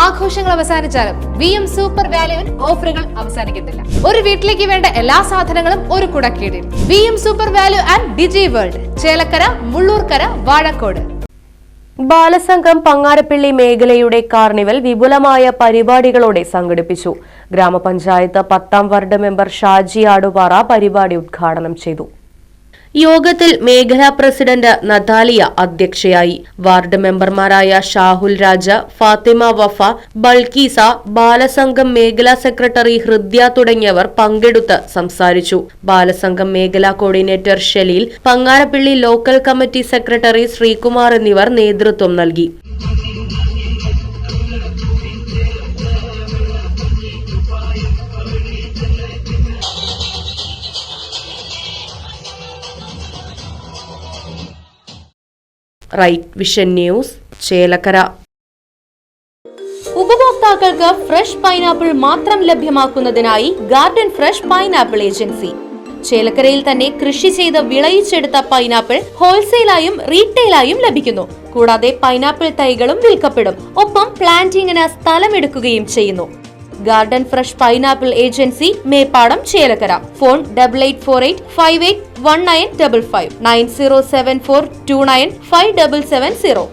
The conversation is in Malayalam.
ആഘോഷങ്ങൾ അവസാനിച്ചാലും വി എം സൂപ്പർ വാല്യുവിൽ ഓഫറുകൾ അവസാനിക്കുന്നില്ല. ഒരു വീട്ടിലേക്ക് വേണ്ട എല്ലാ സാധനങ്ങളും ഒരു കുടക്കീടിൽ. V M super value and Digi World Chelakkara Mullurkara Vazhakkode. Balasangham Pangarappally മേഖലയുടെ കാർണിവൽ വിപുലമായ പരിപാടികളോടെ സംഘടിപ്പിച്ചു. ഗ്രാമപഞ്ചായത്ത് പത്താം വാർഡ് മെമ്പർ ഷാജി ആടുപാറ പരിപാടി ഉദ്ഘാടനം ചെയ്തു. യോഗത്തിൽ മേഖലാ പ്രസിഡന്റ് നതാലിയ അധ്യക്ഷയായി. വാർഡ് മെമ്പർമാരായ ഷാഹുൽ രാജ ഫാത്തിമ വഫ ബൾക്കീസ ബാലസംഘം മേഖലാ സെക്രട്ടറി ഹൃദ്യ തുടങ്ങിയവർ പങ്കെടുത്ത് സംസാരിച്ചു. ബാലസംഘം മേഖലാ coordinator Shaleel Pangarappally local committee secretary Sreekumar എന്നിവർ നേതൃത്വം നൽകി. Right vision news Chelakkara. ഉപഭോക്താക്കൾക്ക് ഫ്രഷ് പൈനാപ്പിൾ മാത്രം ലഭ്യമാക്കുന്നതിനായി ഗാർഡൻ ഫ്രഷ് പൈനാപ്പിൾ ഏജൻസി. ചേലക്കരയിൽ തന്നെ കൃഷി ചെയ്ത് വിളയിച്ചെടുത്ത പൈനാപ്പിൾ ഹോൾസെയിലായും റീറ്റെയിലായും ലഭിക്കുന്നു. കൂടാതെ പൈനാപ്പിൾ തൈകളും വിൽക്കപ്പെടും. ഒപ്പം പ്ലാന്റിങ്ങിന് സ്ഥലമെടുക്കുകയും ചെയ്യുന്നു. Garden fresh pineapple agency Meppadam Chelakkara. Phone double eight four eight five eight one nine double five nine zero seven four two nine five double seven zero